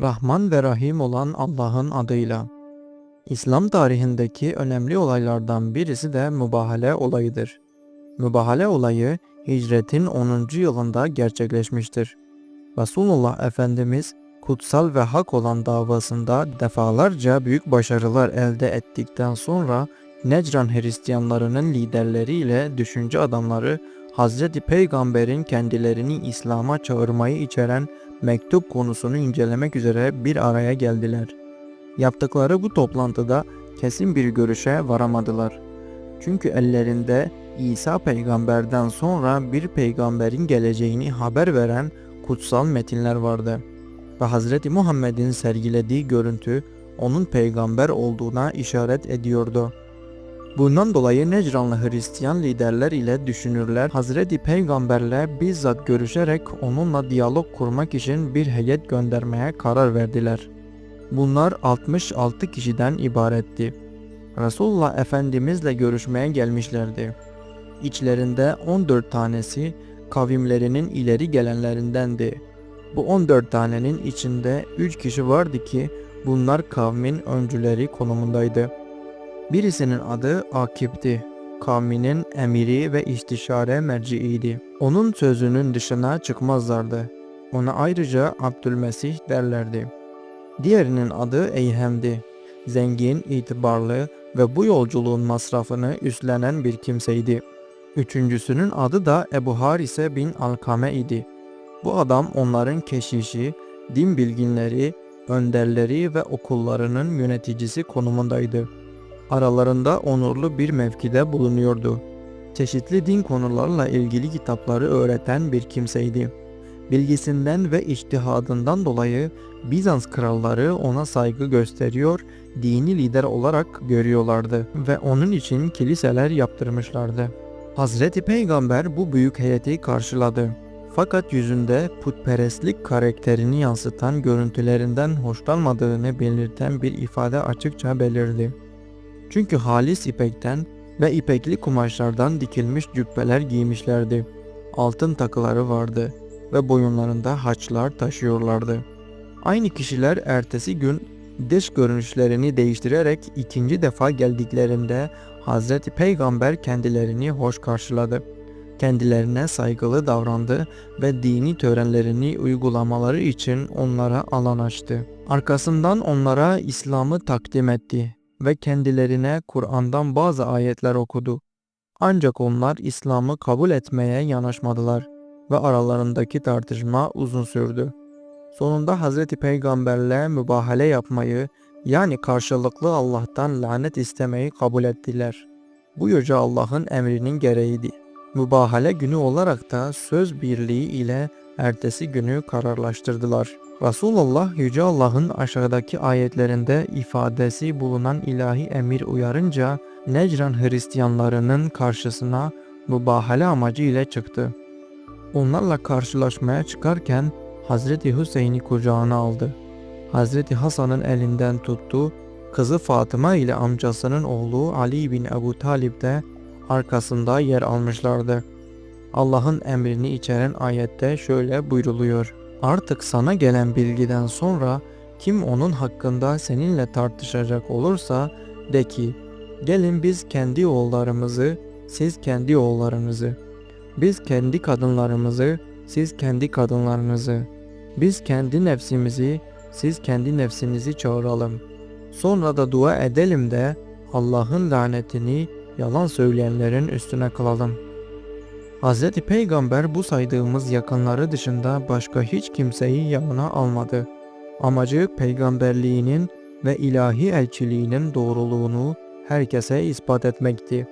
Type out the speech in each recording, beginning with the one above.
Rahman ve Rahim olan Allah'ın adıyla. İslam tarihindeki önemli olaylardan birisi de mübahale olayıdır. Mübahale olayı hicretin 10. yılında gerçekleşmiştir. Resulullah Efendimiz kutsal ve hak olan davasında defalarca büyük başarılar elde ettikten sonra Necran Hristiyanlarının liderleriyle düşünce adamları Hazreti Peygamber'in kendilerini İslam'a çağırmayı içeren mektup konusunu incelemek üzere bir araya geldiler. Yaptıkları bu toplantıda kesin bir görüşe varamadılar. Çünkü ellerinde İsa peygamberden sonra bir peygamberin geleceğini haber veren kutsal metinler vardı. Ve Hazreti Muhammed'in sergilediği görüntü onun peygamber olduğuna işaret ediyordu. Bundan dolayı Necranlı Hristiyan liderler ile düşünürler Hazreti Peygamberle bizzat görüşerek onunla diyalog kurmak için bir heyet göndermeye karar verdiler. Bunlar 66 kişiden ibaretti. Resulullah Efendimizle görüşmeye gelmişlerdi. İçlerinde 14 tanesi kavimlerinin ileri gelenlerindendi. Bu 14 tanenin içinde 3 kişi vardı ki bunlar kavmin öncüleri konumundaydı. Birisinin adı Akip'ti. Kavminin emiri ve istişare merciiydi. Onun sözünün dışına çıkmazlardı. Ona ayrıca Abdülmesih derlerdi. Diğerinin adı Eyhem'di. Zengin, itibarlı ve bu yolculuğun masrafını üstlenen bir kimseydi. Üçüncüsünün adı da Ebu Harise bin Alkame idi. Bu adam onların keşişi, din bilginleri, önderleri ve okullarının yöneticisi konumundaydı. Aralarında onurlu bir mevkide bulunuyordu. Çeşitli din konularla ilgili kitapları öğreten bir kimseydi. Bilgisinden ve içtihadından dolayı Bizans kralları ona saygı gösteriyor, dini lider olarak görüyorlardı ve onun için kiliseler yaptırmışlardı. Hazreti Peygamber bu büyük heyeti karşıladı. Fakat yüzünde putperestlik karakterini yansıtan görüntülerinden hoşlanmadığını belirten bir ifade açıkça belirdi. Çünkü halis ipekten ve ipekli kumaşlardan dikilmiş cübbeler giymişlerdi. Altın takıları vardı ve boyunlarında haçlar taşıyorlardı. Aynı kişiler ertesi gün dış görünüşlerini değiştirerek ikinci defa geldiklerinde Hazreti Peygamber kendilerini hoş karşıladı. Kendilerine saygılı davrandı ve dini törenlerini uygulamaları için onlara alan açtı. Arkasından onlara İslam'ı takdim etti ve kendilerine Kur'an'dan bazı ayetler okudu. Ancak onlar İslam'ı kabul etmeye yanaşmadılar ve aralarındaki tartışma uzun sürdü. Sonunda Hazreti Peygamberle mübahale yapmayı yani karşılıklı Allah'tan lanet istemeyi kabul ettiler. Bu yüce Allah'ın emrinin gereğiydi. Mübahale günü olarak da söz birliği ile ertesi günü kararlaştırdılar. Resulullah Yüce Allah'ın aşağıdaki ayetlerinde ifadesi bulunan ilahi emir uyarınca Necran Hristiyanlarının karşısına mübahale amacı ile çıktı. Onlarla karşılaşmaya çıkarken Hazreti Hüseyin'i kucağına aldı. Hazreti Hasan'ın elinden tuttu, kızı Fatıma ile amcasının oğlu Ali bin Ebu Talib de arkasında yer almışlardı. Allah'ın emrini içeren ayette şöyle buyruluyor. Artık sana gelen bilgiden sonra kim onun hakkında seninle tartışacak olursa de ki gelin biz kendi oğullarımızı siz kendi oğullarınızı biz kendi kadınlarımızı siz kendi kadınlarınızı biz kendi nefsimizi siz kendi nefsinizi çağıralım. Sonra da dua edelim de Allah'ın lanetini yalan söyleyenlerin üstüne kılalım. Hz. Peygamber bu saydığımız yakınları dışında başka hiç kimseyi yanına almadı. Amacı peygamberliğinin ve ilahi elçiliğinin doğruluğunu herkese ispat etmekti.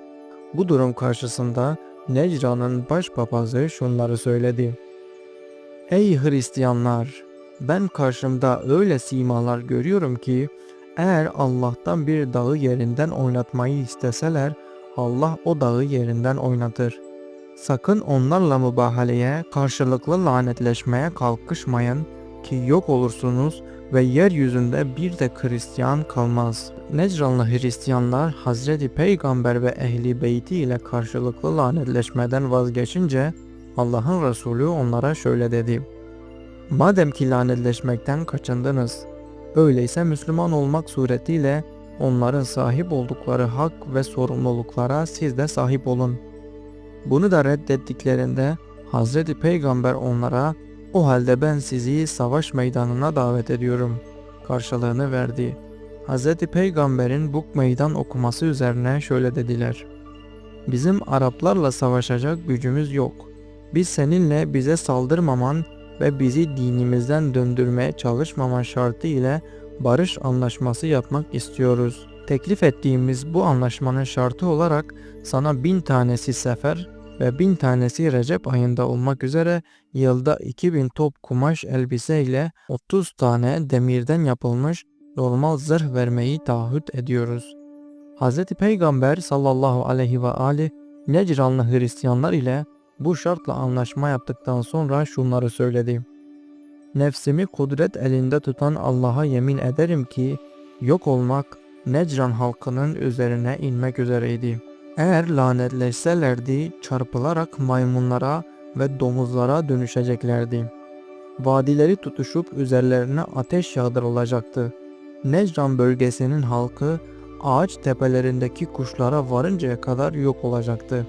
Bu durum karşısında Necra'nın başpapazı şunları söyledi. Ey Hristiyanlar! Ben karşımda öyle simalar görüyorum ki eğer Allah'tan bir dağı yerinden oynatmayı isteseler Allah o dağı yerinden oynatır. Sakın onlarla mübahaleye, karşılıklı lanetleşmeye kalkışmayın ki yok olursunuz ve yeryüzünde bir de Hristiyan kalmaz. Necranlı Hristiyanlar Hazreti Peygamber ve Ehli Beyti ile karşılıklı lanetleşmeden vazgeçince Allah'ın Resulü onlara şöyle dedi. Madem ki lanetleşmekten kaçındınız, öyleyse Müslüman olmak suretiyle onların sahip oldukları hak ve sorumluluklara siz de sahip olun. Bunu da reddettiklerinde Hazreti Peygamber onlara o halde ben sizi savaş meydanına davet ediyorum karşılığını verdi. Hazreti Peygamber'in bu meydan okuması üzerine şöyle dediler. Bizim Araplarla savaşacak gücümüz yok. Biz seninle bize saldırmaman ve bizi dinimizden döndürmeye çalışmaman şartı ile barış anlaşması yapmak istiyoruz. Teklif ettiğimiz bu anlaşmanın şartı olarak sana bin tanesi sefer ve bin tanesi Recep ayında olmak üzere yılda 2000 top kumaş elbise ile 30 tane demirden yapılmış normal zırh vermeyi taahhüt ediyoruz. Hz. Peygamber sallallahu aleyhi ve ali Necranlı Hristiyanlar ile bu şartla anlaşma yaptıktan sonra şunları söyledi. Nefsimi kudret elinde tutan Allah'a yemin ederim ki yok olmak Necran halkının üzerine inmek üzereydi. Eğer lanetleşselerdi çarpılarak maymunlara ve domuzlara dönüşeceklerdi. Vadileri tutuşup üzerlerine ateş yağdırılacaktı. Necran bölgesinin halkı ağaç tepelerindeki kuşlara varıncaya kadar yok olacaktı.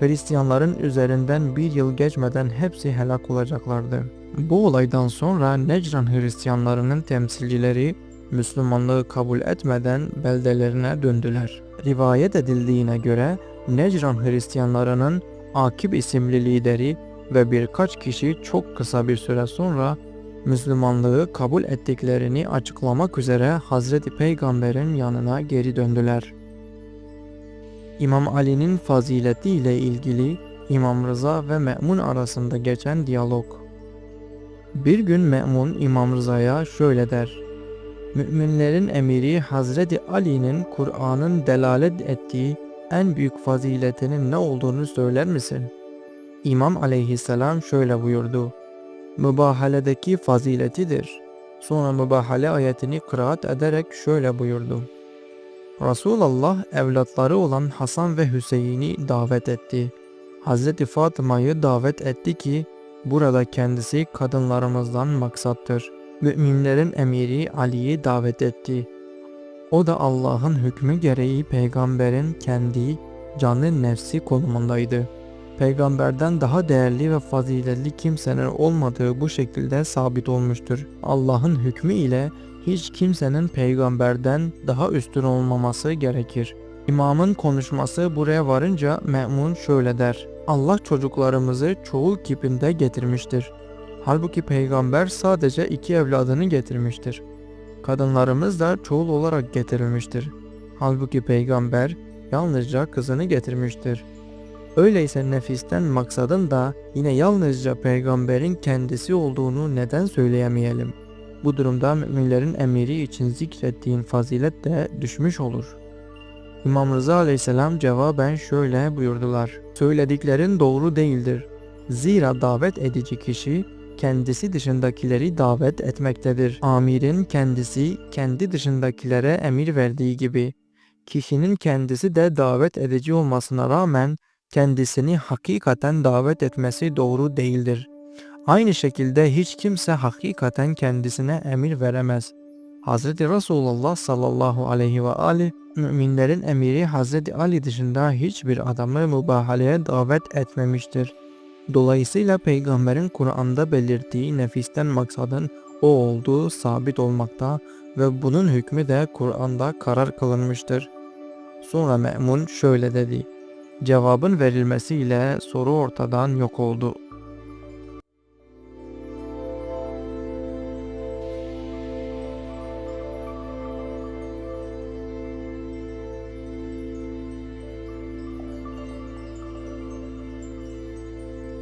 Hristiyanların üzerinden bir yıl geçmeden hepsi helak olacaklardı. Bu olaydan sonra Necran Hristiyanlarının temsilcileri Müslümanlığı kabul etmeden beldelerine döndüler. Rivayet edildiğine göre Necran Hristiyanlarının Akib isimli lideri ve birkaç kişi çok kısa bir süre sonra Müslümanlığı kabul ettiklerini açıklamak üzere Hazreti Peygamber'in yanına geri döndüler. İmam Ali'nin fazileti ile ilgili İmam Rıza ve Me'mun arasında geçen diyalog. Bir gün Me'mun İmam Rıza'ya şöyle der. Müminlerin emiri Hazreti Ali'nin Kur'an'ın delalet ettiği en büyük faziletinin ne olduğunu söyler misin? İmam aleyhisselam şöyle buyurdu. Mübahaledeki faziletidir. Sonra mübahale ayetini kıraat ederek şöyle buyurdu. Resulullah evlatları olan Hasan ve Hüseyin'i davet etti. Hazreti Fatıma'yı davet etti ki burada kendisi kadınlarımızdan maksattır. Müminlerin emiri Ali'yi davet etti. O da Allah'ın hükmü gereği peygamberin kendi canlı nefsi konumundaydı. Peygamberden daha değerli ve faziletli kimsenin olmadığı bu şekilde sabit olmuştur. Allah'ın hükmü ile hiç kimsenin peygamberden daha üstün olmaması gerekir. İmamın konuşması buraya varınca Me'mun şöyle der. Allah çocuklarımızı çoğul kipinde getirmiştir. Halbuki peygamber sadece iki evladını getirmiştir. Kadınlarımız da çoğul olarak getirilmiştir. Halbuki peygamber yalnızca kızını getirmiştir. Öyleyse nefisten maksadın da yine yalnızca peygamberin kendisi olduğunu neden söyleyemeyelim? Bu durumda müminlerin emiri için zikrettiğin fazilet de düşmüş olur. İmam Rıza aleyhisselam cevaben şöyle buyurdular. Söylediklerin doğru değildir. Zira davet edici kişi kendisi dışındakileri davet etmektedir. Amirin kendisi kendi dışındakilere emir verdiği gibi kişinin kendisi de davet edici olmasına rağmen kendisini hakikaten davet etmesi doğru değildir. Aynı şekilde hiç kimse hakikaten kendisine emir veremez. Hz. Resulullah sallallahu aleyhi ve ali müminlerin emiri Hz. Ali dışında hiçbir adamı mübahaleye davet etmemiştir. Dolayısıyla peygamberin Kur'an'da belirttiği nefisten maksadın o olduğu sabit olmakta ve bunun hükmü de Kur'an'da karar kılınmıştır. Sonra Me'mun şöyle dedi. Cevabın verilmesiyle soru ortadan yok oldu.